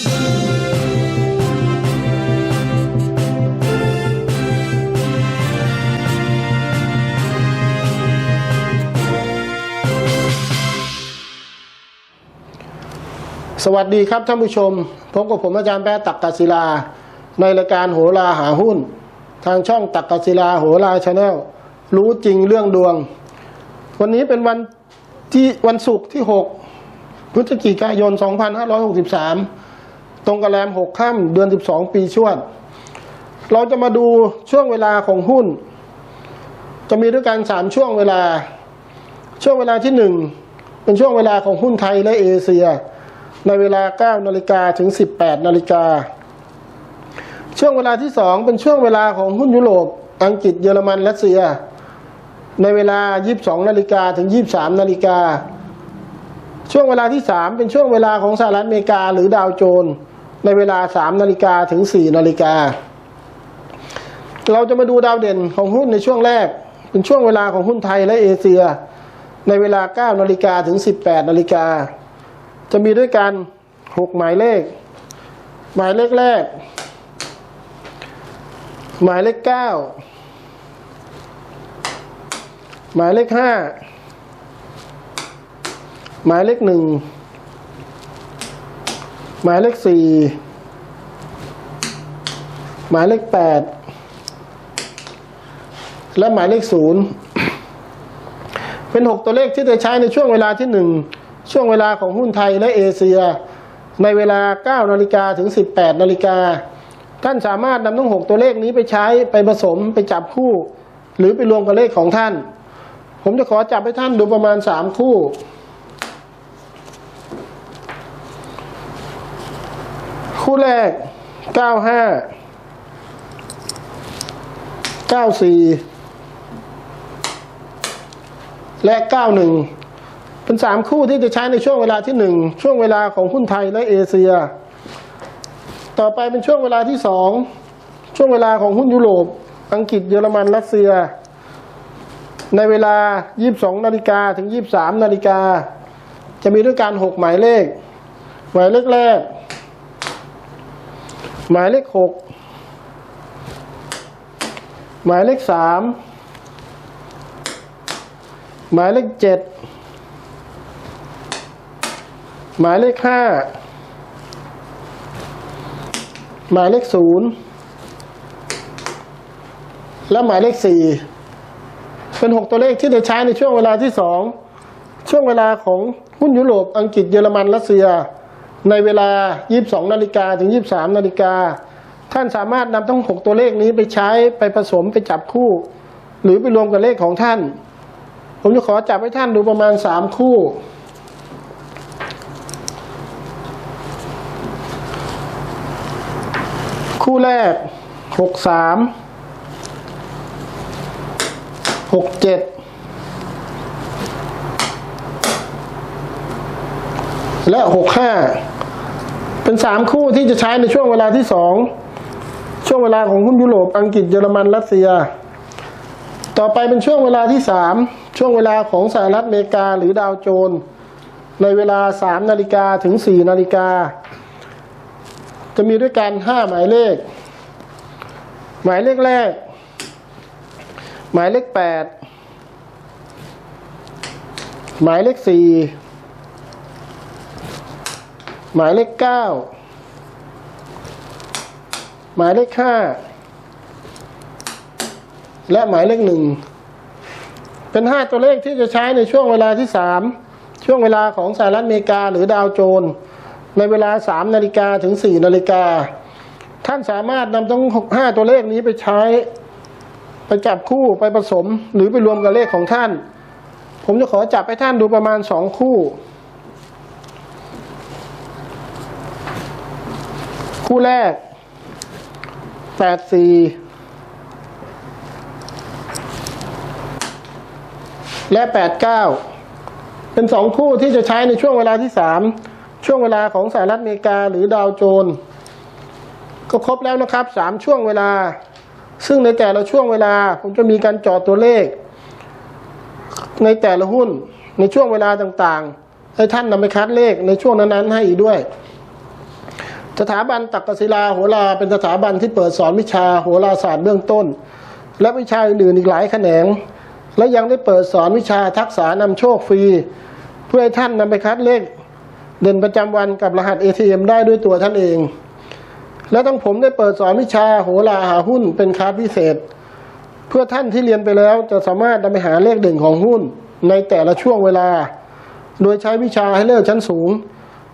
สวัสดีครับท่านผู้ชมพบกับผมอาจารย์แปะตักกศิลา ในรายการโหราหาหุ้น ทางช่องตักกศิลาโหราชาแนลรู้จริงเรื่องดวง วันนี้เป็นวันที่วันศุกร์ที่ 6 พฤศจิกายน 2563 ตรงกับแรม6ค่ำเดือน12ปีชวด เราจะมาดูช่วงเวลาของหุ้น จะมีด้วยกัน3ช่วงเวลา ช่วงเวลาที่1เป็นช่วงเวลาของหุ้นไทยและเอเชีย ในเวลา 9นาฬิกาถึง 18นาฬิกาช่วงเวลาที่ 2 เป็นช่วงเวลาของหุ้นยุโรป อังกฤษเยอรมันรัสเซีย ในเวลา 22นาฬิกาถึง 23นาฬิกาช่วงเวลาที่ 3 เป็นช่วงเวลาของสหรัฐอเมริกาหรือดาวโจนส์ ในเวลา3นาฬิกาถึง4นาฬิกา เราจะมาดูดาวเด่นของหุ้นในช่วงแรก เป็นช่วงเวลาของหุ้นไทยและเอเชีย ในเวลา9นาฬิกาถึง18นาฬิกา จะมีด้วยกันหกหมายเลข หมายเลขแรก หมายเลขเก้าหมายเลขห้าหมายเลขหนึ่ง หมายเลขสี่หมายเลขแปดและหมายเลขศูนย์เป็นหกตัวเลขที่จะใช้ในช่วงเวลาที่หนึ่งช่วงเวลาของหุ้นไทยและเอเชีย ในเวลา 9 นาฬิกาถึง 18 นาฬิกา ท่านสามารถนำทั้ง 6 ตัวเลขนี้ไปใช้ไปผสมไปจับคู่ หรือไปรวมกับเลขของท่าน ผมจะขอจับให้ท่านดูประมาณ 3 คู่ คู่แรก95 94และ91เป็นสามคู่ที่จะใช้ในช่วงเวลาที่หนึ่งช่วงเวลาของหุ้นไทยและเอเชีย ต่อไปเป็นช่วงเวลาที่สองช่วงเวลาของหุ้นยุโรป อังกฤษเยอรมันรัสเซีย ในเวลา 22 นาฬิกาถึง 23 นาฬิกาจะมีด้วยกัน6หมายเลข หมายเลขแรก หมายเลข6หมายเลข3หมายเลข7หมายเลขห้าหมายเลขศูนย์และหมายเลขสี่เป็นหกตัวเลขที่จะใช้ในช่วงเวลาที่สองช่วงเวลาของหุ้นยุโรปอังกฤษเยอรมันรัสเซีย ในเวลา 22 นาฬิกาถึง 23 นาฬิกา ท่านสามารถนำทั้ง 6 ตัวเลขนี้ไปใช้ไปผสมไปจับคู่ หรือไปรวมกับเลขของท่าน ผมจะขอจับให้ท่านดูประมาณ 3 คู่ คู่แรก 63 67 และหกห้าเป็นสามคู่ที่จะใช้ในช่วงเวลาที่สองช่วงเวลาของหุ้นยุโรปอังกฤษเยอรมันรัสเซีย ต่อไปเป็นช่วงเวลาที่สามช่วงเวลาของสหรัฐอเมริกาหรือดาวโจนส์ในเวลาสามนาฬิกาถึงสี่นาฬิกาจะมีด้วยกันห้าหมายเลข หมายเลขแรก หมายเลขแปดหมายเลขสี่ หมายเลขเก้าหมายเลขห้าและหมายเลขหนึ่งเป็นห้าตัวเลขที่จะใช้ในช่วงเวลาที่สามช่วงเวลาของสหรัฐอเมริกาหรือดาวโจน ในเวลาสามนาฬิกาถึงสี่นาฬิกา ท่านสามารถนำทั้งหกห้าตัวเลขนี้ไปใช้ ไปจับคู่ไปผสมหรือไปรวมกับเลขของท่าน ผมจะขอจับให้ท่านดูประมาณสองคู่ คู่แรกแปดสี่และแปดเก้าเป็นสองคู่ที่จะใช้ในช่วงเวลาที่สามช่วงเวลาของสหรัฐอเมริกาหรือดาวโจนส์ก็ครบแล้วนะครับสามช่วงเวลา ซึ่งในแต่ละช่วงเวลา ผมจะมีการจอดตัวเลข ในแต่ละหุ้นในช่วงเวลาต่างๆ ให้ท่านนำไปคัดเลขในช่วงนั้นๆให้อีกด้วย สถาบันตักกศิลาโหราเป็นสถาบันที่เปิดสอนวิชาโหราศาสตร์เบื้องต้น และวิชาอื่นอีกหลายแขนง และยังได้เปิดสอนวิชาทักษะนำโชคฟรี เพื่อให้ท่านนำไปคัดเลขเด่นประจำวันกับรหัส ATM ได้ด้วยตัวท่านเอง และทั้งผมได้เปิดสอนวิชาโหราหาหุ้นเป็นคลาสพิเศษ เพื่อท่านที่เรียนไปแล้วจะสามารถนำไปหาเลขเด่นของหุ้นในแต่ละช่วงเวลา โดยใช้วิชาให้เลิศชั้นสูง